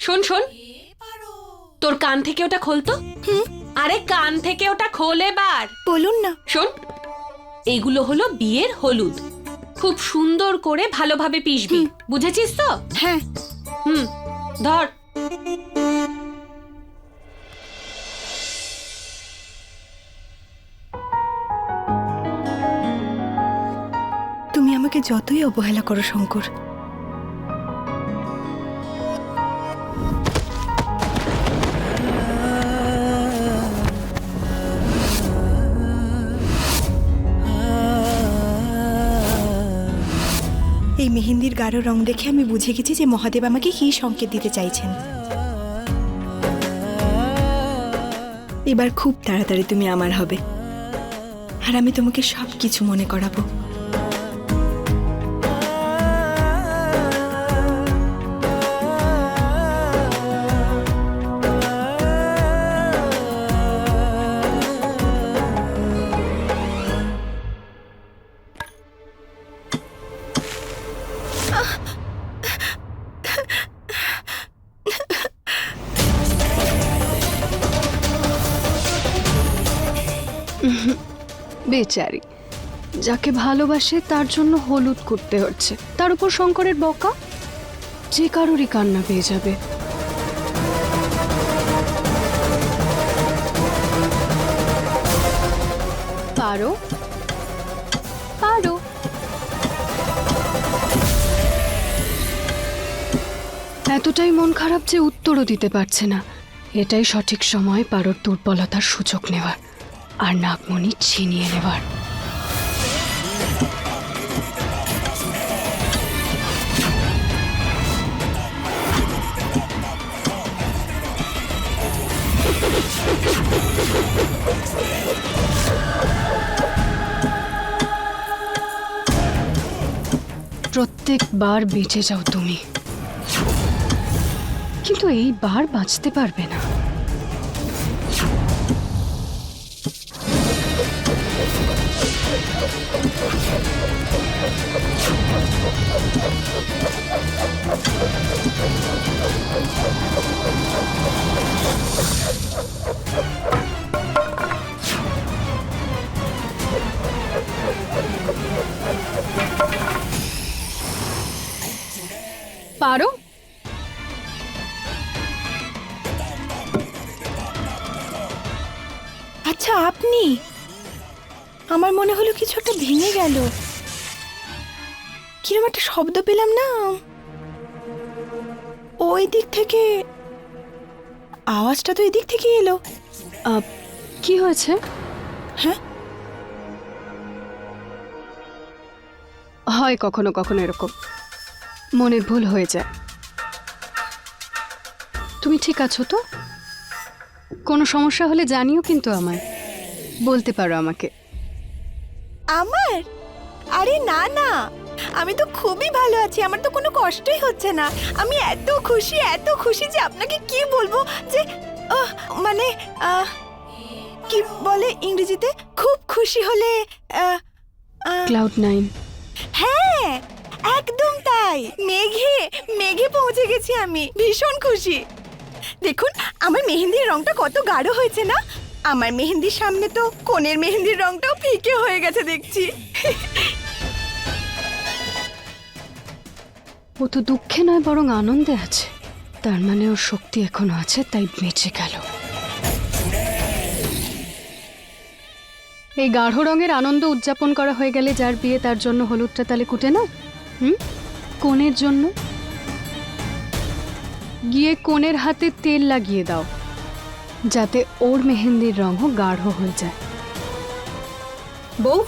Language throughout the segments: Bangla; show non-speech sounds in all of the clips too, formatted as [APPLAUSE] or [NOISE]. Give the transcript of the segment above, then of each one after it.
শোন শোন। তোর কান থেকে ওটা খোলতো আরে কান থেকে ওটা খোলে বার বলুন না। শোন। এইগুলো হলো বিয়ের হলুদ। খুব সুন্দর করে ভালোভাবে পিষবি বুঝেছিস তো? হ্যাঁ। হুম ধর। তুমি আমাকে যতই অবহেলা করো শঙ্কর মেহেন্দির গাঢ় রং দেখে আমি বুঝে গেছি যে মহাদেব আমাকে কী সংকেত দিতে চাইছেন। এবার খুব তাড়াতাড়ি তুমি আমার হবে। আর আমি তোমাকে সব কিছু মনে করাবো। বেচারি যাকে ভালোবাসে তার জন্য হলুদ করতে হচ্ছে। তার উপর শঙ্করের বকা? যে কারোরই কান্না পেয়ে যাবে। পারো? পারো। এতটাই মন খারাপ যে উত্তরও দিতে পারছে না। এটাই সঠিক সময় পারোর দুর্বলতার সুযোগ নেওয়ার। আর নাগমণি ছিনিয়ে নেবার। প্রত্যেকবার বেঁচে যাও তুমি। কিন্তু এইবার বাঁচতে পারবে না। পারো আচ্ছা আপনি? আমার মনে হলো কিছু একটা ভেঙে গেল। কিরম একটা শব্দ পেলাম না। ওই দিক থেকে আওয়াজটা তো এদিক থেকে এলো। কি হয়েছে? হ্যাঁ? হয় কখনো কখনো এরকম। মনের ভুল হয়ে যায়। তুমি ঠিক আছো তো? কোনো সমস্যা হলে জানিও কিন্তু আমায়। বলতে পারো আমাকে। আমার? আরে না না। আমি তো খুবই ভালো আছি আমার তো কোনো কষ্টই হচ্ছে না। আমি এত খুশি এত খুশি যে আপনাকে কি বলব যে মানে কি বলে ইংরেজিতে? খুব খুশি হলে ক্লাউড নাইন হ্যাঁ একদম তাই। মেঘে মেঘে পৌঁছে গেছি আমি ভীষণ খুশি। দেখুন আমার মেহেন্দির রংটা কত গাঢ় হয়েছে না? আমার মেহেন্দির সামনে তো কোণের মেহেন্দির রংটাও ফিকে হয়ে গেছে দেখছি। ও তো দুঃখে নয় বরং আনন্দে আছে। তার মানে ওর শক্তি এখনও আছে, তাই বেঁচে গেল। এই গাঢ় রঙের আনন্দ উদযাপন করা হয়ে গেলে যার বিয়ে তার জন্য হলুদটা তালে কুটে না হুম? কোণের জন্য। গিয়ে কোণের হাতে তেল লাগিয়ে দাও, যাতে ওর মেহেন্দির রঙও গাঢ় হয়ে যায়। বউ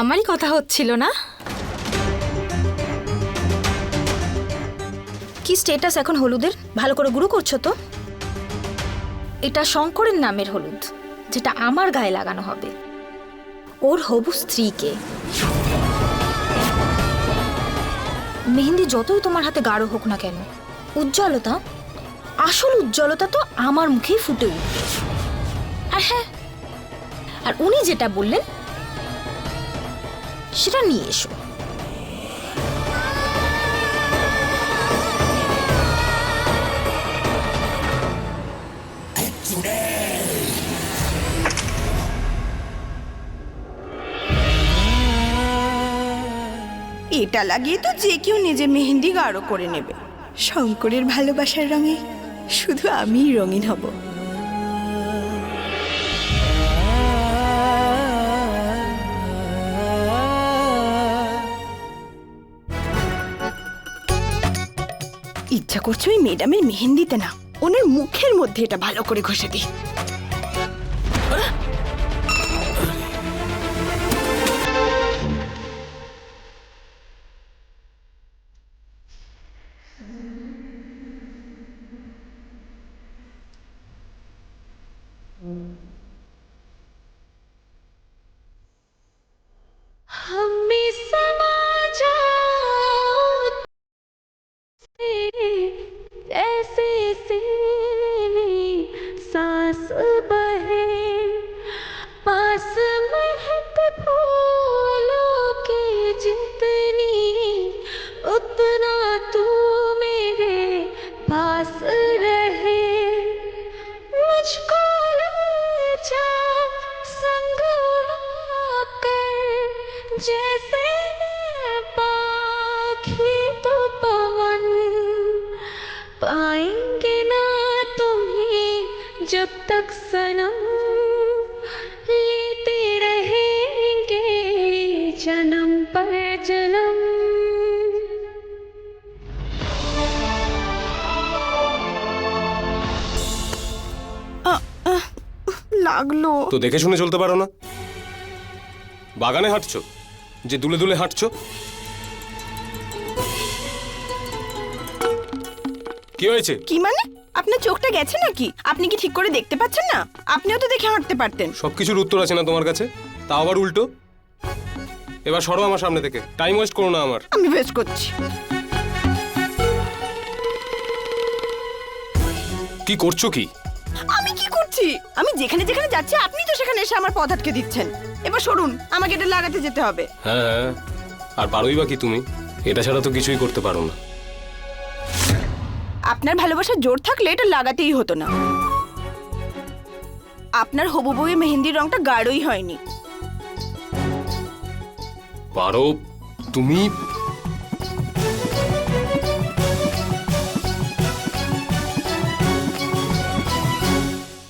আমারই কথা হচ্ছিল না? কি স্টেটাস এখন হলুদের? ভালো করে গুরু করছ তো? এটা শঙ্করের নামের হলুদ, যেটা আমার গায়ে লাগানো হবে। ওর হবু স্ত্রীকে। মেহেন্দি যতই তোমার হাতে গাঢ় হোক না কেন, উজ্জ্বলতা, আসল উজ্জ্বলতা তো আমার মুখেই ফুটে উঠবে। আর হ্যাঁ আর উনি যেটা বললেন, সেটা নিয়ে এসো। এটা লাগিয়ে তো যে কেউ নিজে মেহেন্দি গাঢ় করে নেবে। শঙ্করের ভালোবাসার রঙে শুধু আমিই রঙিন হব। ইচ্ছা করছে ওই ম্যাডামের মেহেন্দিতে না, ওনার মুখের মধ্যে এটা ভালো করে ঘষে দিই। जब तक सनम लेते रहेंगे जन्म पर जन्म লাগলো তো দেখে শুনে চলতে পারো না বাগানে হাঁটছো যে দুলে দুলে হাঁটছো কি হয়েছে কি মানে আপনার চোখটা গেছে নাকি? আপনি কি ঠিক করে দেখতে পাচ্ছেন না? আপনিও তো দেখে হাঁটতে পারতেন। সবকিছুর উত্তর আছে না তোমার কাছে? তা আবার উল্টো? এবার সরো আমার সামনে থেকে। টাইম ওয়েস্ট করো না আমার। আমি বেশ করছি। কি করছ কি? আমি কি করছি? আমি যেখানে যেখানে যাচ্ছি আপনি তো সেখানে এসে আমার পথ আটকে দিচ্ছেন। এবার সরুন আমাকে এটা লাগাতে যেতে হবে। হ্যাঁ হ্যাঁ। আর পারোই বা কি তুমি? এটা ছাড়া তো কিছুই করতে পারো না। আপনার ভালোবাসার জোর থাকলে এটা লাগাতেই হতো না। আপনার হবু বউয়ের মেহেন্দির রংটা গাঢ়ই হয়নি। পারো তুমি?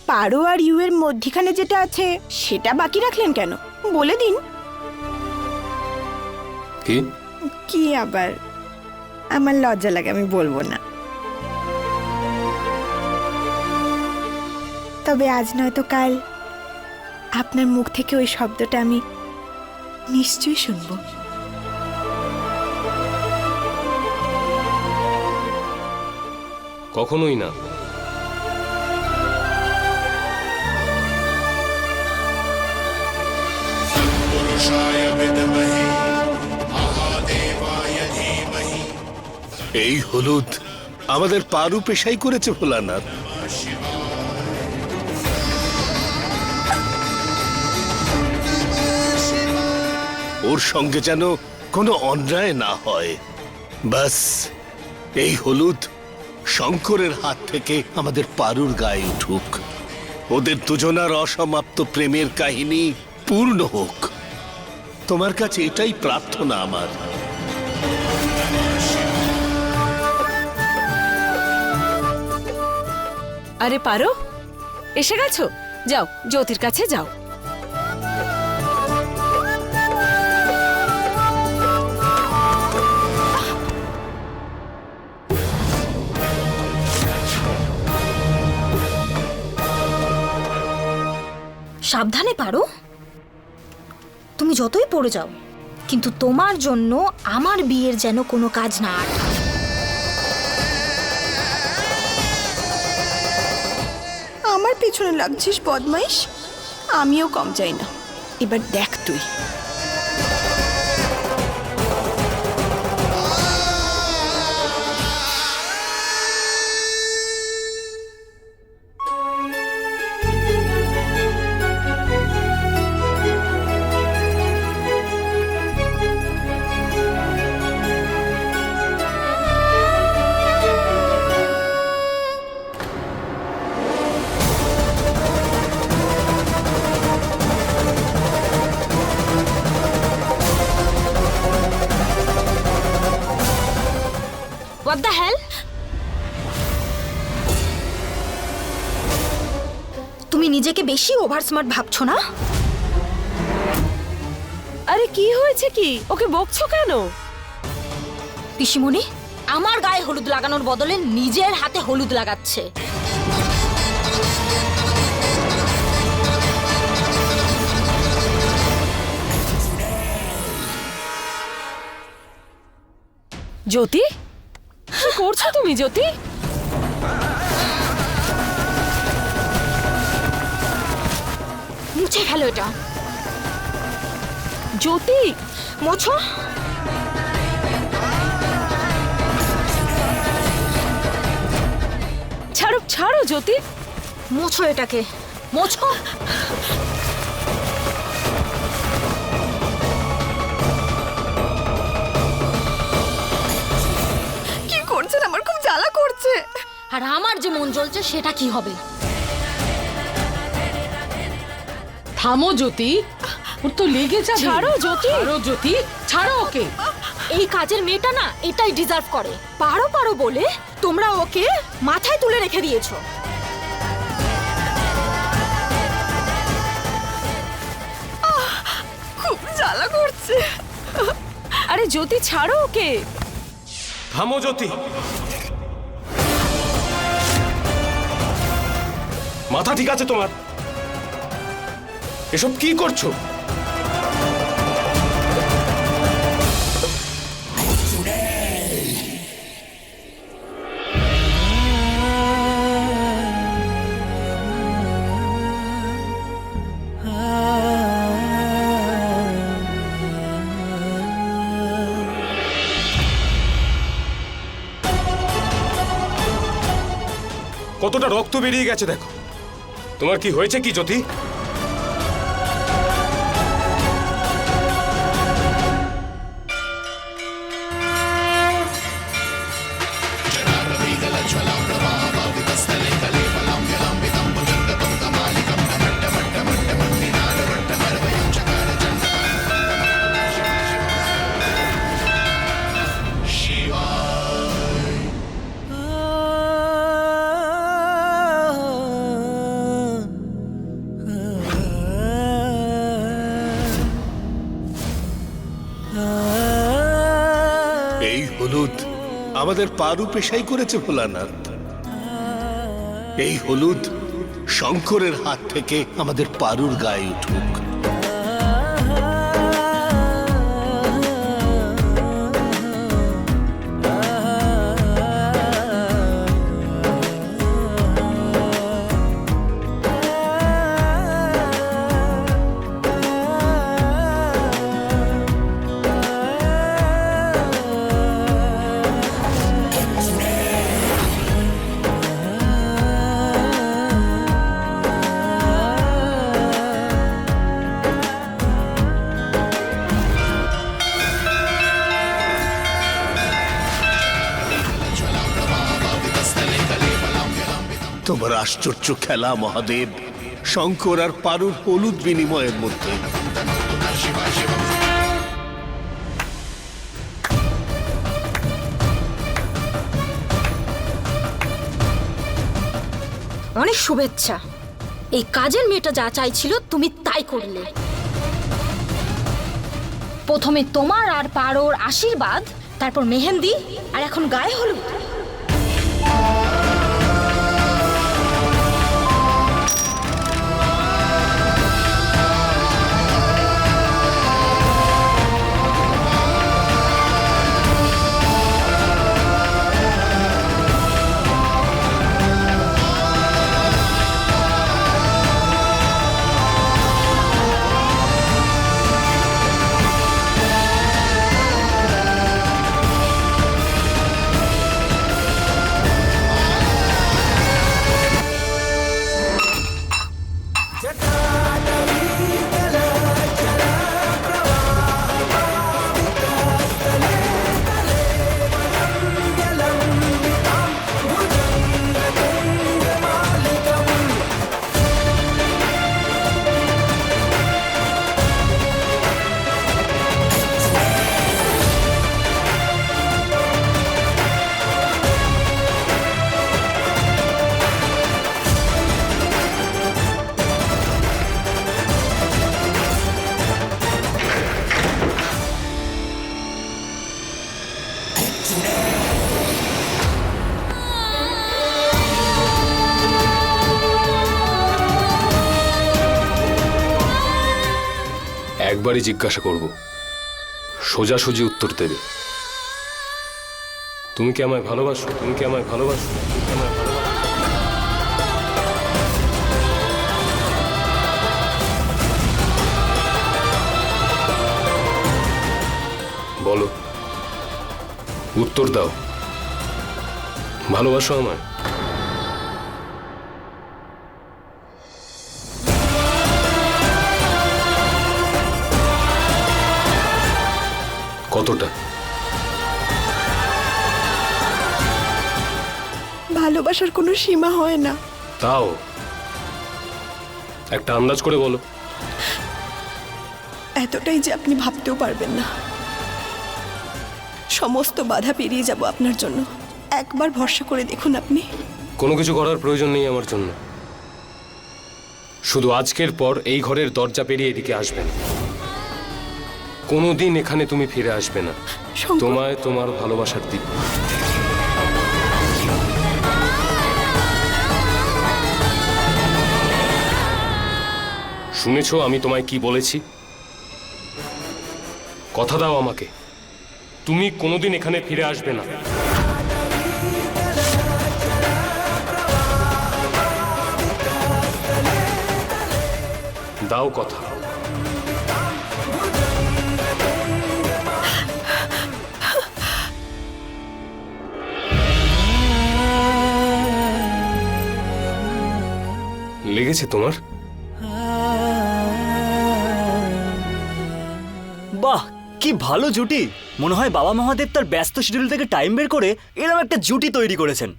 পারো আর ইউ এর মধ্যিখানে যেটা আছে সেটা বাকি রাখলেন কেন? বলে দিন। কি? কি আবার? আমার লজ্জা লাগে আমি বলব না। তবে আজ নয়তো কাল। আপনার মুখ থেকে ওই শব্দটা আমি নিশ্চয়ই শুনব। কখনোই না। এই হলুদ আমাদের পারু পেশাই করেছে ভোলানাথ। ওর সঙ্গে যেন কোনো অন্যায় না হয়। বাস, এই হলুদ শঙ্করের হাত থেকে আমাদের পারুর গায়ে উঠুক। ওদের দুজনার অসমাপ্ত প্রেমের কাহিনী পূর্ণ হোক। তোমার কাছে এটাই প্রার্থনা আমার। আরে পারো, এসে গেছো? যাও, জ্যোতির কাছে যাও। সাবধানে পারো। তুমি যতই পড়ে যাও, কিন্তু তোমার জন্য আমার বিয়ের যেন কোনো কাজ না আটকায় আমার পিছনে লাগছিস বদমাইশ। আমিও কম চাই না। এবার দেখ তুই। ওভার স্মার্ট ভাবছ না? আরে কি হয়েছে কি? ওকে বকছো কেন? পিসিমণি আমার গায়ে হলুদ লাগানোর বদলে নিজের হাতে হলুদ লাগাচ্ছে। জ্যোতি? কি করছ তুমি জ্যোতি? মুছে ফেলো এটা। জ্যোতি মোছো? ছাড়ো ছাড়ো জ্যোতি। মোছো এটাকে। মোছো। কি করছেন? আমার খুব জ্বালা করছে। আর আমার যে মন জ্বলছে সেটা কি হবে? থামো জ্যোতি। ওর তো লেগে যাবে। ছাড়ো, জ্যোতি। ছাড়ো জ্যোতি। ছাড়ো ওকে। এই কাজের মেয়েটা না এটাই ডিজার্ভ করে। পারো পারো বলে তোমরা ওকে মাথায় তুলে রেখে দিয়েছ। খুব জ্বালা করছে। আরে জ্যোতি ছাড়ো ওকে। থামো জ্যোতি। মাথা ঠিক আছে তোমার। এসব কি করছ? কতটা রক্ত বেরিয়ে গেছে দেখো। তোমার কি হয়েছে কি জ্যোতি? আমাদের পারু পেশাই করেছে ভোলানাথ। এই হলুদ শঙ্করের হাত থেকে আমাদের পারুর গায়ে উঠুক। আশ্চর্য খেলা, মহাদেব। শঙ্কর আর পারুর হলুদ বিনিময়ের মধ্যে। অনেক শুভেচ্ছা। এই কাজের মেয়েটা যা চাইছিল, তুমি তাই করলে। প্রথমে তোমার আর পারোর আশীর্বাদ, তারপর মেহেন্দি, আর এখন গায়ে হলুদ। একবারই জিজ্ঞাসা করব। সোজাসুজি উত্তর দেবে। তুমি কি আমায় ভালোবাসো? তুমি কি আমায় ভালোবাসো? তুমি কি আমায় ভালোবাসো? বলো। উত্তর দাও। ভালোবাসো আমায়। কতটা? ভালোবাসার কোনো সীমা হয় না। তাও? একটা আন্দাজ করে বলো। এতটাই যে আপনি ভাবতেও পারবেন না। সমস্ত বাধা পেরিয়ে যাব আপনার জন্য। একবার ভরসা করে দেখুন আপনি। কোনো কিছু করার প্রয়োজন নেই আমার জন্য। শুধু আজকের পর এই ঘরের দরজা পেরিয়ে এদিকে আসবে না কোনোদিন এখানে তুমি ফিরে আসবে না। তোমায় তোমার ভালোবাসার দিব শুনেছো আমি তোমায় কি বলেছি? কথা দাও আমাকে। তুমি কোনোদিন এখানে ফিরে আসবে না। দাও কথা। লেগেছে তোমার? বাহ কি ভালো জুটি। মনে হয় বাবা মহাদেব তার ব্যস্ত শিডিউল থেকে টাইম বের করে এরকম একটা জুটি তৈরি করেছেন।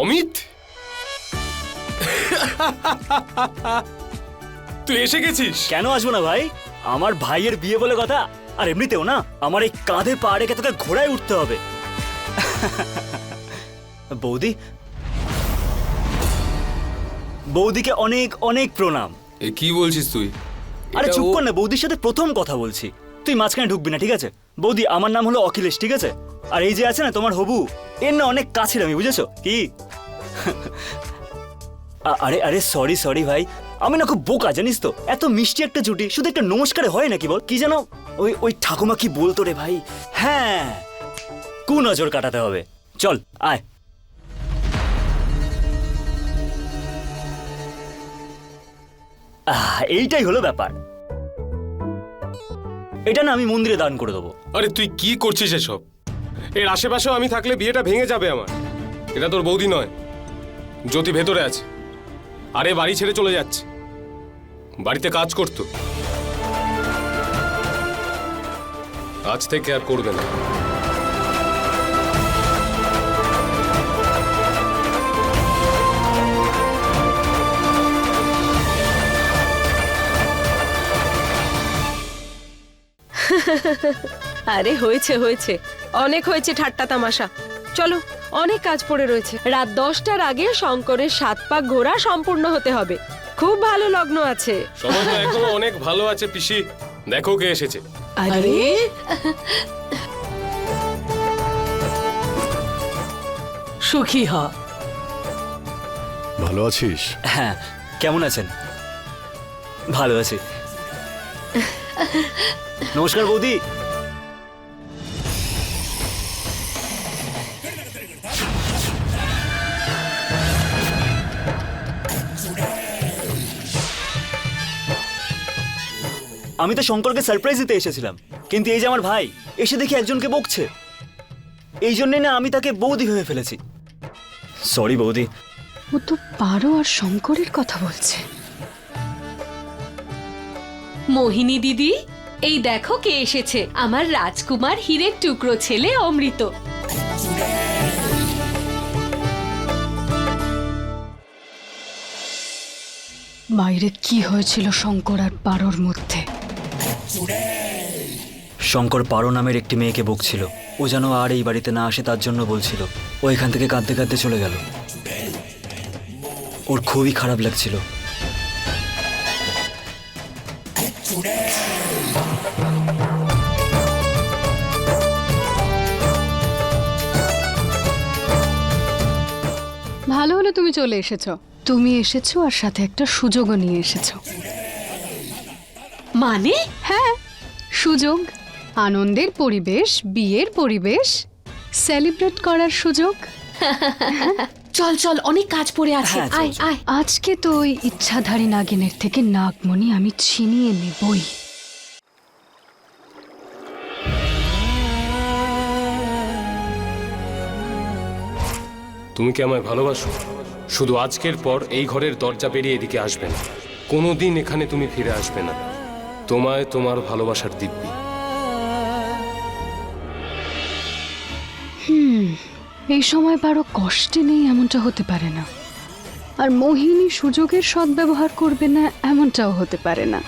অমিত? তুই এসে গেছিস? কেন আসব না ভাই? আমার ভাইয়ের বিয়ে বলে কথা? আর এমনিতেও না আমার এই কাঁধে পা রেখে তোকে ঘোড়ায় উঠতে হবে। [LAUGHS] বৌদি? বৌদিকে অনেক অনেক প্রণাম। এ কি বলছিস তুই? আরে চুপ কর না বৌদির সাথে প্রথম কথা বলছি। তুই মাঝখানে ঢুকবি না ঠিক আছে? বৌদি আমার নাম হলো অখিলেশ ঠিক আছে? আর এই যে আছে না তোমার হবু এর না অনেক কাছের আমি বুঝেছ? কি? [LAUGHS] আরে আরে সরি সরি ভাই। আমি না খুব বোকা, জানিস তো? এত মিষ্টি একটা জুটি, শুধু একটা নমস্কারে হয় নাকি বল? কি যেন ওই ওই ঠাকুমা কি বলতো রে ভাই? হ্যাঁ কু নজর কাটাতে হবে। চল, আয়। এইটাই হলো ব্যাপার। এটা না আমি মন্দিরে দান করে দেবো। আরে, তুই কি করছিস এসব? এর আশেপাশেও আমি থাকলে বিয়েটা ভেঙে যাবে আমার। এটা তোর বৌদি নয়, জ্যোতি ভেতরে আছে। আরে বাড়ি ছেড়ে চলে যাচ্ছে। বাড়িতে কাজ করতো। আজ থেকে আর করবে না। আরে হয়েছে হয়েছে। অনেক হয়েছে ঠাট্টা তামাশা। চলো। অনেক কাজ পড়ে রয়েছে। রাত দশটার আগে শঙ্করের সাত পাক ঘোরা সম্পূর্ণ হতে হবে। খুব ভালো লগ্ন আছে। সবাই তো এখনও অনেক ভালো আছে পিসি। দেখো কে এসেছে। আরে? সুখী হ। ভালো আছিস? হ্যাঁ কেমন আছেন? ভালো আছি। নমস্কার বৌদি। আমি তো শঙ্করকে সারপ্রাইজ দিতে এসেছিলাম। কিন্তু এই যে আমার ভাই এসে দেখি একজনকে বকছে। এই জন্যে না আমি তাকে বৌদি হয়ে ফেলেছি। সরি বৌদি। ও তো পারো আর শঙ্করের কথা বলছে। মোহিনী দিদি এই দেখো কে এসেছে। আমার রাজকুমার হীরের টুকরো ছেলে অমৃত। বাইরে কি হয়েছিল শঙ্কর আর পারোর মধ্যে? শঙ্কর পারো নামের একটি মেয়েকে বকছিল। ও যেন আর এই বাড়িতে না আসে তার জন্য বলছিল। ও এখান থেকে কাঁদতে কাঁদতে চলে গেল। ওর খুবই খারাপ লাগছিল। ভালো হলো তুমি চলে এসেছ। তুমি এসেছ আর সাথে একটা সুযোগও নিয়ে এসেছ। মানে? হ্যাঁ সুযোগ আনন্দের পরিবেশ বিয়ের পরিবেশ সেলিব্রেট করার সুযোগ। [LAUGHS] চল চল অনেক কাজ পড়ে আছে। হ্যাঁ, আয় আয়। আজকে তো ওই ইচ্ছাধারী নাগিনের থেকে নাগমণি আমি ছিনিয়ে নেবই। তুমি কি আমায় ভালোবাসো? শুধু আজকের পর এই ঘরের দরজা পেরিয়ে এদিকে আসবে না। কোনোদিন এখানে তুমি ফিরে আসবে না। তোমায় তোমার ভালোবাসার দিব্যি। এই সময় পারো কষ্টে নেই এমনটা হতে পারে না। আর মোহিনী সুযোগের সদ্ব্যবহার করবে না, এমনটাও হতে পারে না।